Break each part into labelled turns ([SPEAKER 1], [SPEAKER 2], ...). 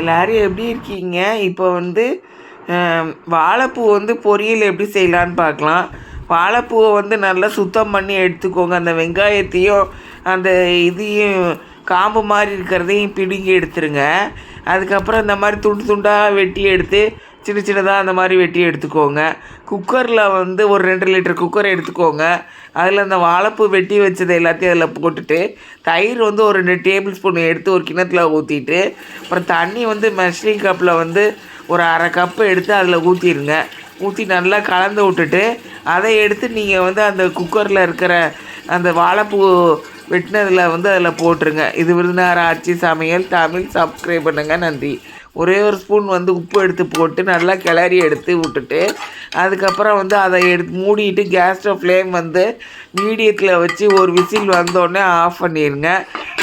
[SPEAKER 1] எல்லாரும் எப்படி இருக்கீங்க? இப்போ வந்து வாழைப்பூ வந்து பொரியல் எப்படி செய்யலான்னு பார்க்கலாம். வாழைப்பூவை வந்து நல்லா சுத்தம் பண்ணி எடுத்துக்கோங்க. அந்த வெங்காயத்தையும் அந்த இதையும் காம்பு மாதிரி இருக்கிறதையும் பிடுங்கி எடுத்துருங்க. அதுக்கப்புறம் இந்த மாதிரி துண்டு துண்டாக வெட்டி எடுத்து சின்ன சின்னதாக அந்த மாதிரி வெட்டி எடுத்துக்கோங்க. குக்கரில் வந்து ஒரு ரெண்டு லிட்டர் குக்கர் எடுத்துக்கோங்க. அதில் அந்த வாழைப்பூ வெட்டி வச்சதை எல்லாத்தையும் அதில் போட்டுட்டு தயிர் வந்து ஒரு ரெண்டு டேபிள் ஸ்பூன் எடுத்து ஒரு கிணத்துல ஊற்றிட்டு அப்புறம் தண்ணி வந்து மெஷரிங் கப்பில் வந்து ஒரு அரை கப்பு எடுத்து அதில் ஊற்றிடுங்க ஊற்றி நல்லா கலந்து விட்டுட்டு அதை எடுத்து நீங்கள் வந்து அந்த குக்கரில் இருக்கிற அந்த வாழைப்பூ வெட்டினதில் வந்து அதில் போட்டுருங்க. இது விருதுநகர் ஆட்சி சமையல் தமிழ் சப்ஸ்கிரைப் பண்ணுங்கள் நன்றி. ஒரே ஒரு ஸ்பூன் வந்து உப்பு எடுத்து போட்டு நல்லா கிளறி எடுத்து விட்டுட்டு அதுக்கப்புறம் வந்து அதை எடுத்து மூடிட்டு கேஸ் ஃப்ளேம் வந்து மீடியத்தில் வச்சு ஒரு விசில் வந்தோடனே ஆஃப் பண்ணிடுங்க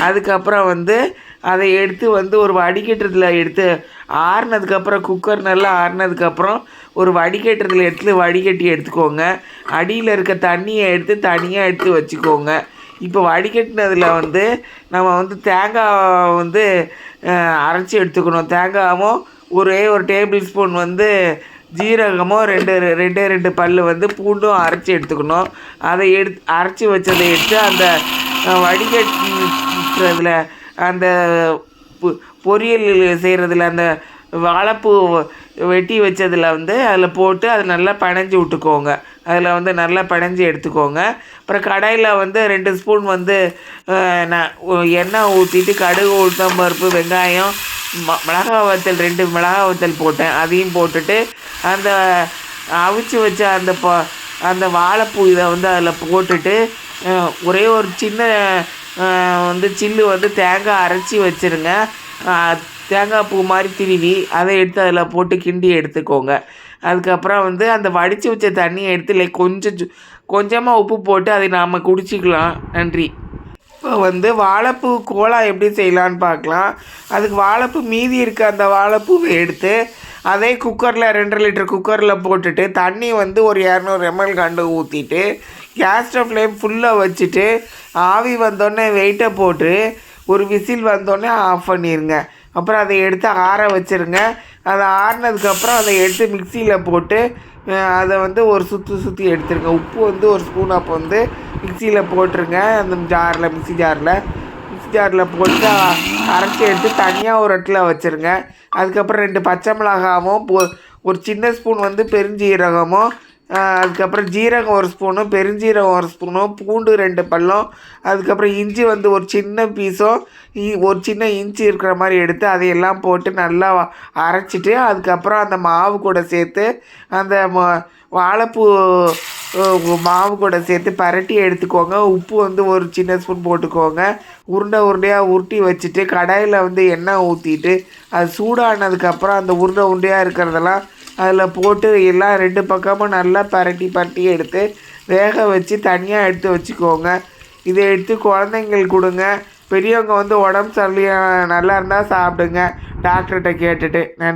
[SPEAKER 1] அதுக்கப்புறம் வந்து அதை எடுத்து வந்து ஒரு வடிகட்டுறதுல எடுத்து ஆறுனதுக்கப்புறம் குக்கர் நல்லா ஆறுனதுக்கப்புறம் ஒரு வடிகட்டுறதுல எடுத்து வடிகட்டி எடுத்துக்கோங்க. அடியில் இருக்க தண்ணியை எடுத்து தனியாக எடுத்து வச்சுக்கோங்க. இப்போ வடிகட்டினதில் வந்து நம்ம வந்து தேங்காய் வந்து அரைச்சி எடுத்துக்கணும். தேங்காயும் ஒரே ஒரு டேபிள் ஸ்பூன் வந்து ஜீரகமும் ரெண்டு ரெண்டே ரெண்டு பல் வந்து பூண்டும் அரைச்சி எடுத்துக்கணும். அதை எடுத்து அரைச்சி வச்சதை எடுத்து அந்த வடிகட்டுறதுல அந்த பொ- பொரியல் செய்கிறதுல அந்த வாழைப்பூ வெட்டி வச்சதில் வந்து அதில் போட்டு அதை நல்லா பிணைஞ்சி விட்டுக்கோங்க. அதில் வந்து நல்லா பிணைஞ்சி எடுத்துக்கோங்க. அப்புறம் கடாயில் வந்து ரெண்டு ஸ்பூன் வந்து நான் எண்ணெய் ஊற்றிட்டு கடுகு உளுத்தம் பருப்பு வெங்காயம் ம மிளகா வத்தல் ரெண்டு மிளகா வத்தல் போட்டேன். அதையும் போட்டுட்டு அந்த அவிச்சு வச்ச அந்த ப அந்த வாழைப்பூ இதை வந்து அதில் போட்டுட்டு ஒரே ஒரு சின்ன வந்து சில்லு வந்து தேங்காய் அரைச்சி வச்சுருங்க. தேங்காய் பூ மாதிரி திருவி அதை எடுத்து அதில் போட்டு கிண்டி எடுத்துக்கோங்க. அதுக்கப்புறம் வந்து அந்த வடித்து வச்ச தண்ணியை எடுத்து லைக் கொஞ்சம் கொஞ்சமாக உப்பு போட்டு அதை நாம் குடிச்சிக்கலாம். நன்றி. இப்போ வந்து வாழைப்பூ கோலா எப்படி செய்யலான்னு பார்க்கலாம். அதுக்கு வாழைப்பூ மீதி இருக்க அந்த வாழைப்பூவை எடுத்து அதே குக்கரில் ரெண்டரை லிட்டர் குக்கரில் போட்டுட்டு தண்ணி வந்து ஒரு இரநூறு எம்எல் கண்டு ஊற்றிட்டு கேஸ் ஸ்டவ் ஃப்ளேம் ஃபுல்லாக வச்சுட்டு ஆவி வந்தோடனே வெயிட்டை போட்டு ஒரு விசில் வந்தோடனே ஆஃப் பண்ணிடுங்க அப்புறம் அதை எடுத்து ஆற வச்சிருங்க. அதை ஆறினதுக்கப்புறம் அதை எடுத்து மிக்சியில் போட்டு அதை வந்து ஒரு சுற்றி சுற்றி எடுத்துருங்க. உப்பு வந்து ஒரு ஸ்பூன் அப்போ வந்து மிக்சியில் போட்டுருங்க. அந்த ஜாரில் மிக்ஸி ஜாரில் மிக்ஸி ஜாரில் போட்டு அரைச்சி எடுத்து தனியாக ஒரு இடத்துல வச்சுருங்க. அதுக்கப்புறம் ரெண்டு பச்சை மிளகாவும் ஒரு சின்ன ஸ்பூன் வந்து பெருஞ்சீரகமும் அதுக்கப்புறம் ஜீரகம் ஒரு ஸ்பூனும் பெருஞ்சீரகம் ஒரு ஸ்பூனும் பூண்டு ரெண்டு பல்லம் அதுக்கப்புறம் இஞ்சி வந்து ஒரு சின்ன பீஸும் இ- ஒரு சின்ன இஞ்சி இருக்கிற மாதிரி எடுத்து அதையெல்லாம் போட்டு நல்லா அரைச்சிட்டு அதுக்கப்புறம் அந்த மாவு கூட சேர்த்து அந்த ம- வாழைப்பூ மாவு கூட சேர்த்து பரட்டி எடுத்துக்கோங்க. உப்பு வந்து ஒரு சின்ன ஸ்பூன் போட்டுக்கோங்க. உருண்டை உருண்டையாக உருட்டி வச்சுட்டு கடாயில் வந்து எண்ணெய் ஊற்றிட்டு அது சூடானதுக்கப்புறம் அந்த உருண்டை உருண்டையாக இருக்கிறதெல்லாம் அதில் போட்டு எல்லாம் ரெண்டு பக்கமும் நல்லா பரட்டி பரட்டி எடுத்து வேக வச்சு தனியாக எடுத்து வச்சுக்கோங்க. இதை எடுத்து குழந்தைங்களுக்கு கொடுங்க. பெரியவங்க வந்து உடம்பு சரியா நல்லா இருந்தால் சாப்பிடுங்க. டாக்டர்கிட்ட கேட்டுட்டு நன்றி.